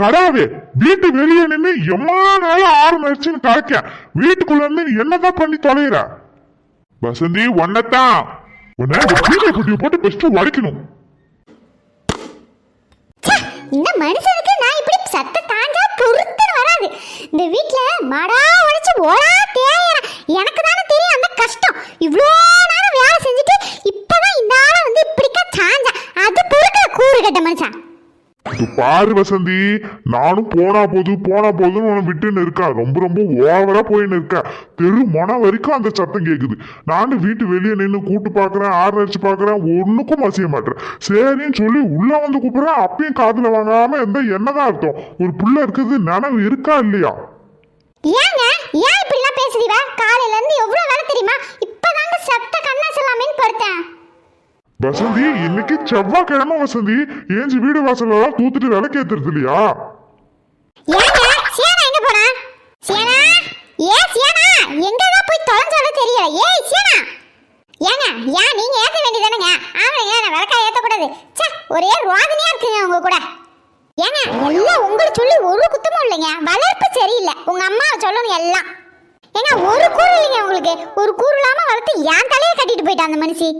கடாவே. வீட்டு வெளியே நின்று எம்மா நாளும் ஆறு மணிச்சுன்னு கலக்க. வீட்டுக்குள்ள இருந்து என்னதான் பண்ணி தொலைகிற வசந்தி ஒன்னதான் உன்னை பீட்டை குட்டியை போட்டு பெஸ்ட் உடைக்கணும். இந்த மனுஷனுக்கு நான் இப்படி சத்த தாண்டா பொறுத்துன்னு வராது. இந்த வீட்டுல மடா உடைச்சு ஓடா தேயற எனக்கு தானே தெரியும் அந்த கஷ்டம் இவ்வளோ நேரம் வேலை செஞ்சுட்டு இப்பதான் இந்த ஆளை வந்து இப்படிக்கா சாஞ்சா அது பொறுக்கிற கூறு கட்ட மனுஷன் இது பாரு வசந்தி நானும் போனா போது போனா போதுன்னு உன விட்டுன்னு இருக்கா? ரொம்ப ரொம்ப ஓவரா போயின்னு இருக்கா? தெரு மொன வரைக்கும் அந்த சத்தம் கேக்குது. நானும் வீட்டு வெளியே நின்று கூட்டு பாக்குறேன் ஆறு அடிச்சு பாக்குறேன் ஒண்ணுக்கும் மசிய மாட்டேன். சரின்னு சொல்லி உள்ள வந்து கூப்பிடுறேன் அப்பயும் காதுல வாங்காம இருந்தா என்னதான் அர்த்தம்? ஒரு புள்ள இருக்குது நனவு இருக்கா இல்லையா? ஏங்க ஏன் இப்படி எல்லாம் பேசுறீங்க? காலையில இருந்து எவ்வளவு வேலை தெரியுமா? இப்பதாங்க சத்த கண்ணாசலாமேன்னு படுத்தேன். வசந்தி இன்னைக்கு செவ்வாய்க்கிழமை வசந்தி. ஏஞ்சி வீடு வாசல்ல எல்லாம் தூத்துட்டு விளக்கேத்துறது இல்லையா? போய் ஏய் ஏங்க ஏன் ஒரே ரோதனையா இருக்குங்க உங்க கூட. ஏங்க எல்லாம் உங்களை சொல்லி ஒரு குத்தமும் இல்லைங்க. வளர்ப்பு சரியில்லை. உங்க அம்மாவை சொல்லணும் எல்லாம். ஏங்க ஒரு கூறு இல்லைங்க உங்களுக்கு. ஒரு கூறு இல்லாம வளர்த்து என் தலையை கட்டிட்டு போயிட்டான் அந்த மனுஷி.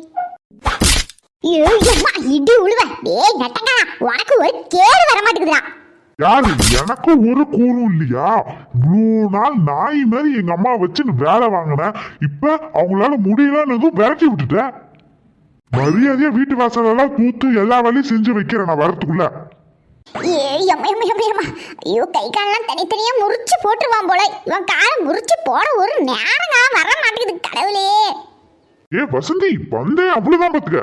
இடி உழுவ. டேய் நட்டங்கா உனக்கு ஒரு கேடு வர மாட்டேங்குதுடா. யாரு எனக்கு ஒரு கூறும் இல்லையா? இவ்வளோ நாள் நாய் மாதிரி எங்க அம்மா வச்சுன்னு வேலை வாங்கினேன் இப்ப அவங்களால முடியலன்னு எதுவும் விரட்டி விட்டுட்டேன் மரியாதையா வீட்டு வாசல் எல்லாம் தூத்து எல்லா வேலையும் செஞ்சு வைக்கிறேன் நான் வரத்துக்குள்ள. ஐயோ கை காலெல்லாம் தனித்தனியா முறிச்சு போட்டுருவான் போல. இவன் காலை முறிச்சு போட ஒரு நேரங்க வர மாட்டேங்குது கடவுளே. ஏ வசந்தி வந்தேன் அவ்வளவுதான் பாத்துக்க.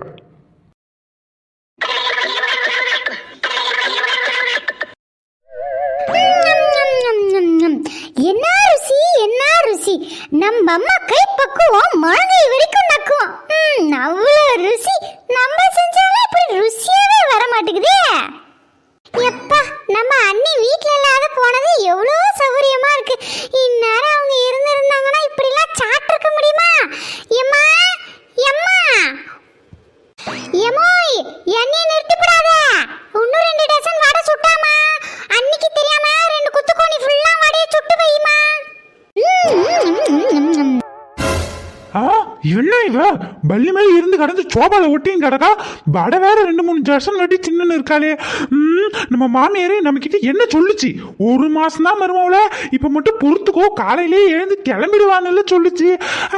நம்ம அம்மா கை பக்குவம் முழங்கை வரைக்கும் நக்குவோம். அவ்வளோ ருசி. நம்ம செஞ்சாலும் இப்படி ருசியாவே வர மாட்டேங்குதே எப்பா நம்ம அண்ணி வீட்டில் இல்லாத போனது எவ்வளோ பள்ளி மாதிரி இருந்து கடந்து சோபால ஒட்டியும் கிடக்கா வடை வேற ரெண்டு மூணு ஜர்சன் வட்டி சின்னன்னு இருக்காளே. நம்ம மாமியாரே நம்ம கிட்ட என்ன சொல்லுச்சு? ஒரு மாசம் தான் மருமவள இப்ப மட்டும் பொறுத்துக்கோ காலையிலே எழுந்து கிளம்பிடுவான்னு சொல்லுச்சு.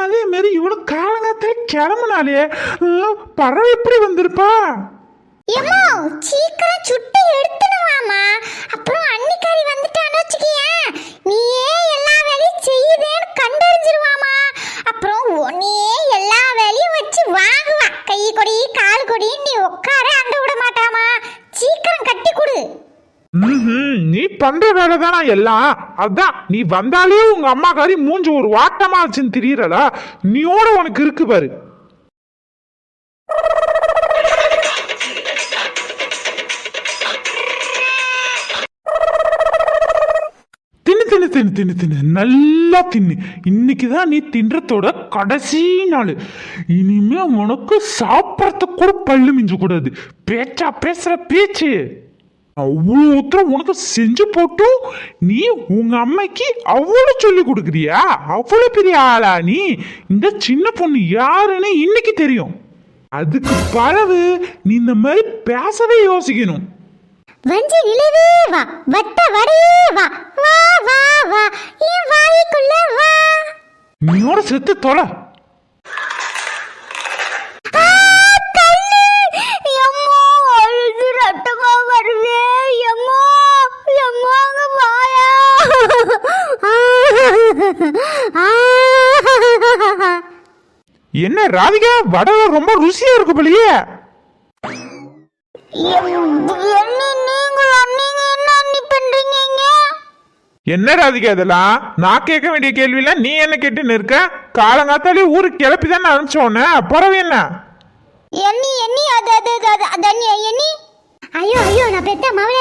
அதே மாதிரி இவனும் காலங்காத்துல கிளம்புனாலே பறவை எப்படி வந்திருப்பா? ஏமா சீக்கிரம் சுட்டு எடுத்துடுவாமா அப்புறம் அன்னிக்காரி வந்துட்டான்னு வச்சுக்கியேன். நீயே எல்லா வேலையும் செய்யுதேன்னு கண்டறிஞ்சிருவாமா அப்புறம் உன்னையே எல்லா வேலையும் வச்சு வாங்குவா கை கொடி கால் கொடி நீ உட்கார அங்க விட மாட்டாமா சீக்கிரம் கட்டி கொடு ம்ஹும், நீ பண்ற வேலை தானா எல்லாம்? அதான் நீ வந்தாலே உங்க அம்மாக்காரி மூஞ்சி ஒரு வாட்டமா வச்சுன்னு திரியறல. நீயோட உனக்கு இருக்கு பாரு. தின்னு தின்னு தின்னு தின்னு தின்னு. நல்லா தின்னு. இன்னைக்கு தான் நீ தின்றதோட கடைசி நாள். இனிமே உனக்கு சாப்பிட்றதுக்கு கூட பல்லு மிஞ்ச கூடாது பேச்சா பேசுற பேச்சு. அவ்வளோ உத்தரம் உனக்கு செஞ்சு போட்டும் நீ உங்க அம்மைக்கு அவ்வளோ சொல்லி கொடுக்குறியா? அவ்வளோ பெரிய ஆளா நீ? இந்த சின்ன பொண்ணு யாருன்னு இன்னைக்கு தெரியும். அதுக்கு பரவு நீ இந்த மாதிரி பேசவே யோசிக்கணும். வஞ்சி நிலவே வா வட்ட வடே வா. வா வா வா. என் வாய்க்குள்ள வா. நீயோட செத்து தொலை ஆ, கண்ணு! எம்மோ, அழுது ரத்தமா வருதே. எம்மோ, எம்மோ, அங்க வாயா. என்ன ராதிகா? வடை ரொம்ப ருசியா இருக்கு போலயே. என்ன ராதிகா இதெல்லாம்? நான் கேட்க வேண்டிய கேள்வியெல்லாம் நீ என்ன கேட்டுன்னு இருக்க? காலங்காத்தாலே ஊருக்கு கிளப்பி அனுப்பிச்சோன்ன? அனுப்பிச்சோன்னு பறவை என்ன? எண்ணி, எண்ணி, அது, அது, அது, அது, அது, எண்ணி. ஐயோ ஐயோ நான் பெத்த மவளே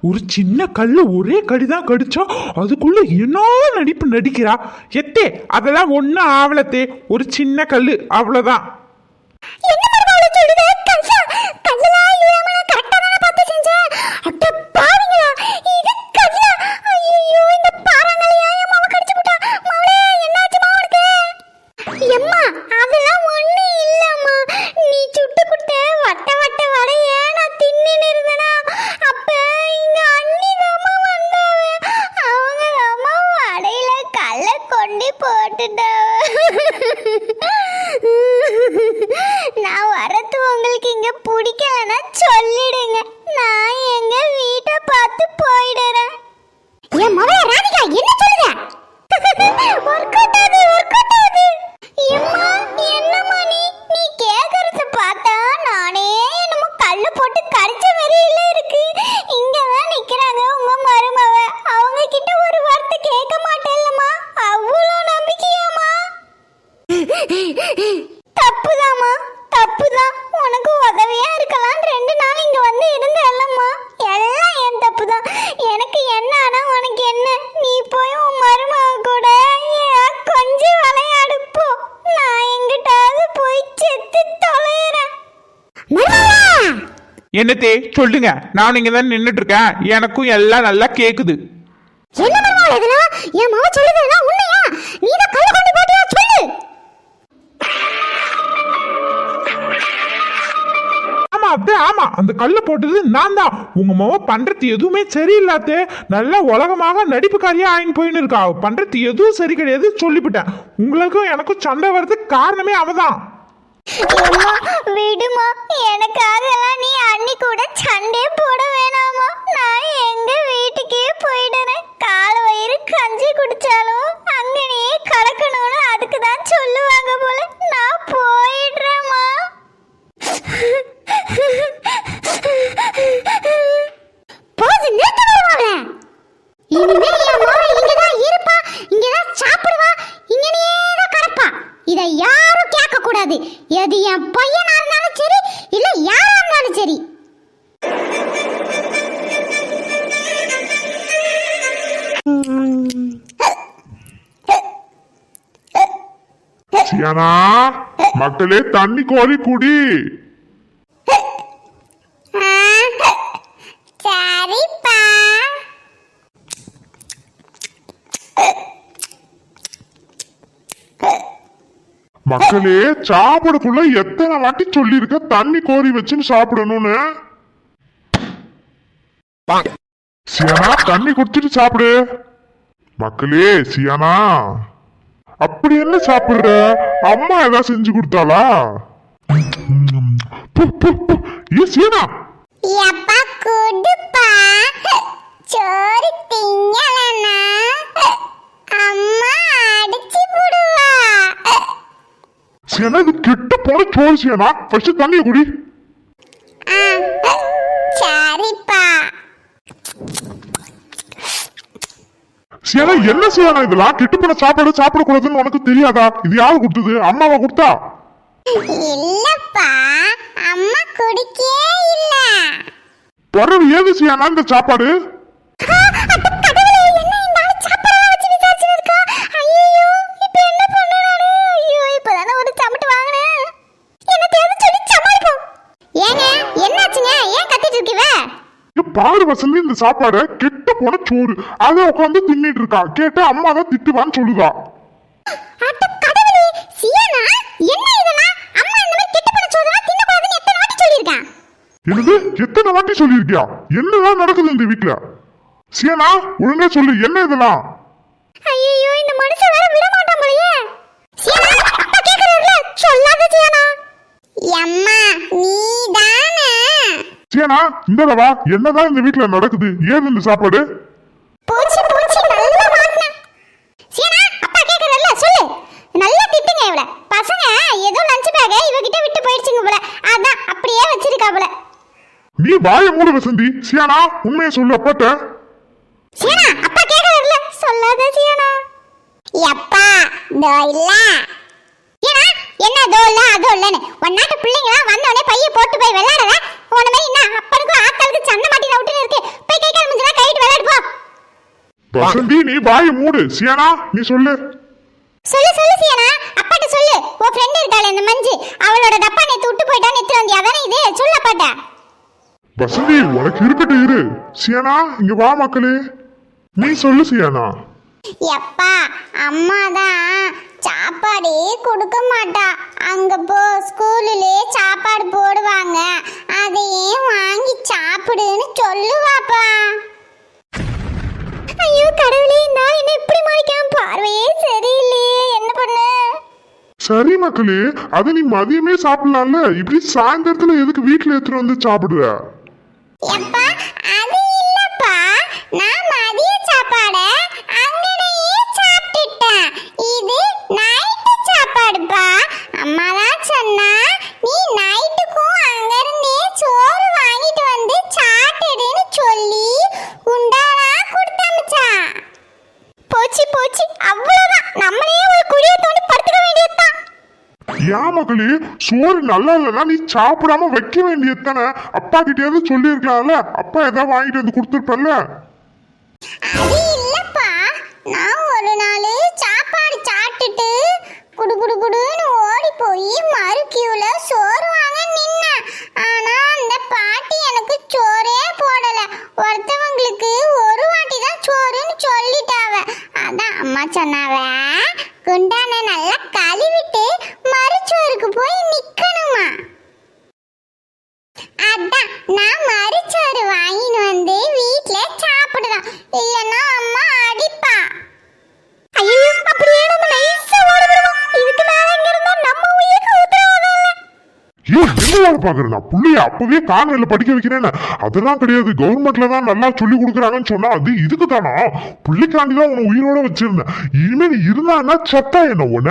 ஒரு சின்ன கல்லு ஒரே கடிதான் கடிச்சா அதுக்குள்ள என்ன நடிப்பு நடிக்கிறா? எத்தே அதெல்லாம் ஒன்றும் ஆவலத்தே. ஒரு சின்ன கல் அவ்வளோதான் இங்க பிடிக்கலன்னா சொல்லிடுங்க. நான் எங்க வீட்டை பார்த்து போயிடுறேன். என் மகளே ராதிகா என்ன சொல்லுத? ஒர்க் அவுட் ஆகுது ஒர்க் அவுட் ஆகுது எம்மா என்னம்மா நீ? நீ கேக்குறத பார்த்தா நானே என்னமோ கல்லு போட்டு கடிச்ச மாதிரியில இருக்கு. இங்க தான் நிக்கிறாங்க உங்க மருமவ. அவங்க கிட்ட ஒரு வார்த்தை கேட்க மாட்டேல்லம்மா அவ்வளோ நம்பிக்கையாமா என்னத்தே சொல்லுங்க. நான் இங்கே தான் நின்றுட்டு இருக்கேன் எனக்கும் எல்லாம் நல்லா போட்டியா? சொல்லு. ஆமா அந்த கல்லை போட்டது நான் தான் உங்க மாவ பண்றது எதுவுமே சரியில்லாத்தே நல்ல உலகமாக நடிப்புக்காரியா ஆயின் போயின்னு இருக்கா. பண்றது எதுவும் சரி கிடையாது சொல்லிவிட்டேன். உங்களுக்கும் எனக்கும் சண்டை வர்றதுக்கு காரணமே அவதான். விடுமா. கூட சண்டே சியானா மக்களே தண்ணி கோரி குடி. சரிப்பா. மக்களே சாப்பிடக்குள்ள எத்தனை வாட்டி சொல்லியிருக்க தண்ணி கோரி வச்சுன்னு சாப்பிடணும்னு? சியானா தண்ணி குடிச்சிட்டு சாப்பிடு. மக்களே சியானா. அப்படி என்ன சாப்பிடுற? அம்மா ஏதாவது செஞ்சு கொடுத்தாளா? பு, பு, பு. ஏ சியானா எப்பா குடுப்பா. சோறு திங்கலனா அம்மா அடிச்சு புடுவா. சியானா இது கெட்டு போன சோறு சியானா ஃபர்ஸ்ட் தண்ணியை குடி. சரிப்பா. சியானா என்ன சியானா இதெல்லாம் கெட்டு போன சாப்பாடு சாப்பிடக்கூடாதுன்னு உனக்கு தெரியாதா? இது யாரு கொடுத்தது? அம்மாவா கொடுத்தா? இல்லப்பா அம்மா குடிக்கே இல்ல. பிறகு ஏது சியானா இந்த சாப்பாடு? பாரு வசந்தி இந்த சாப்பாடு கெட்டு போன சோறு. அதை உட்காந்து தின்னுட்டு இருக்கா. கேட்டா அம்மா தான் திட்டுவான்னு சொல்லுதா. என்னது? எத்தனை வாட்டி சொல்லியிருக்கியா? என்னதான் நடக்குது இந்த வீட்டுல சியானா ஒழுங்கா சொல்லு என்ன இதெல்லாம்? ஐயோ இந்த மனுஷன் வேற விட மாட்டான் போலயே சியானா அப்பா கேக்குறாருல சொல்லாத சியானா அம்மா நீதானே சியானா இந்த வா என்னதான் இந்த வீட்டுல நடக்குது? ஏது இந்த சாப்பாடு? பூச்சி பூச்சி நல்லா மாட்டின சியானா அப்பா கேக்குறாருல சொல்லு. நல்லா திட்டுங்க இவள. பசங்க ஏதோ லஞ்ச் பேக் இவகிட்ட விட்டு போயிடுச்சுங்க போல. அதான் அப்படியே வச்சிருக்கா வந்துட்டாப்புல நீ வாய மூடு வசந்தி. சியானா உண்மையை சொல்லு அப்பாட்ட. சியானா அப்பா கேட்கறதுல சொல்லாத சியானா எப்பா தோ இல்ல. என்ன தோ இல்ல அதோ இல்லன்னு. ஒன்னாட்டு பிள்ளைங்க வந்த உடனே பைய போட்டு போய் விளையாடல? உன மாதிரி என்ன அப்பனுக்கும் ஆட்களுக்கு சண்டை மாட்டி விட்டுன்னு இருக்கு. போய் கை கால் முடிஞ்சா கைட்டு விளையாடு போ. வசந்தி நீ வாய மூடு. சியானா நீ சொல்லு. சொல்லு சொல்லு சியானா. அப்பாட்ட சொல்லு. உன் ஃப்ரெண்ட் இருக்காளே இந்த மஞ்சு. அவளோட டப்பா நேத்து விட்டு போயிட்டா நித்து வந்தியா? அதானே இது? சொல்லு அப்பாட்ட. வசந்தி உனக்கு இருக்கட்டும் இரு. சியானா இங்க வா மக்களே. நீ சொல்லு சியானா. எப்பா அம்மா தான் சாப்பாடே கொடுக்க மாட்டா. அங்க போ ஸ்கூலிலே சாப்பாடு போடுவாங்க. அதையே வாங்கி சாப்பிடுன்னு சொல்லுவாப்பா. ஐயோ கடவுளே நான் என்ன இப்படி மாறிக்காம பார்வையே சரியில்லையே. என்ன பண்ண? சரி மக்களே அது நீ மதியமே சாப்பிடலாம்ல. இப்படி சாயந்தரத்துல எதுக்கு வீட்டுல எடுத்துட்டு வந்து சாப்பிடுற எப்பா அது இல்லப்பா நான் மதிய சாப்பாட அங்கனையே சாப்பிட்டுட்டேன் இது நைட்டு சாப்பாடுப்பா அம்மா தான் சொன்னா நீ நைட்டுக்கும் அங்க இருந்தே சோறு வாங்கிட்டு வந்து சாப்பிடுன்னு சொல்லி உண்டானா கொடுத்தமிச்சா போச்சு போச்சு அவ்வளவுதான் நம்மளே ஒரு குழியை தோண்டி படுத்துக்க வேண்டியதுதான் ஏன் சோறு நல்லா இல்லைன்னா நீ சாப்பிடாம வைக்க வேண்டியது தானே? அப்பா கிட்டயாவது சொல்லியிருக்கலாம்ல? அப்பா ஏதாவது வாங்கிட்டு வந்து கொடுத்துருப்பல்ல? அது இல்லப்பா. நான் ஒரு நாள் சாப்பாடு சாப்பிட்டுட்டு குடு குடு குடுன்னு ஓடி போய் மறு கியூல சோறு வாங்க நின்னேன் ஆனா அந்த பாட்டி எனக்கு சோறே போடல ஒருத்தவங்களுக்கு ஒரு வாட்டி தான் சோறுன்னு சொல்லிட்டாவ அதான் அம்மா சொன்னாவ குண்டான நல்லா கழுவிட்டு மறுச்சோறுக்கு போய் நிக்கணுமா அதான் நான் மறுச்சோறு வாங்கின்னு வந்து வீட்ல சாப்பிடுவேன் இல்லனா அம்மா அடிப்பா ஐயோ அப்படியே நம்ம நைஸா ஓடிடுவோம் இதுக்கு மேல எங்க இருந்தா நம்ம உயிருக்கு உத்தரவாதம் இல்ல ஏன் என்ன வேலை பாக்குறேன் நான் பிள்ளைய அப்பவே கான்வென்ட்ல படிக்க வைக்கிறேன்னு. அதெல்லாம் கிடையாது. கவர்மெண்ட்ல தான் நல்லா சொல்லி கொடுக்குறாங்கன்னு சொன்னா அது இதுக்கு தானா? பிள்ளைக்காண்டி தான் உன்னை உயிரோட வச்சிருந்தேன். இனிமே நீ இருந்தான்னா சத்தா என்ன உன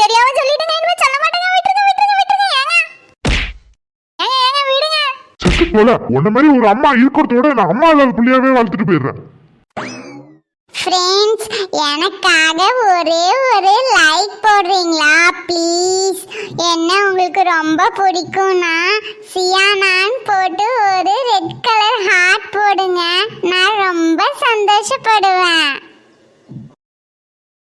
தெரியாம செத்து போல. உன்ன மாதிரி ஒரு அம்மா இருக்கிறதோட நான் அம்மா இல்லாத பிள்ளையாவே வளர்த்துட்டு போயிடுறேன். ஃப்ரெண்ட்ஸ் எனக்காக ஒரே ஒரு லைக் போடுறீங்களா? ப்ளீஸ் என்ன உங்களுக்கு ரொம்ப பிடிக்கும்னா சியானான் போட்டு ஒரு ரெட் கலர் ஹார்ட் போடுங்க. நான் ரொம்ப சந்தோஷப்படுவேன்.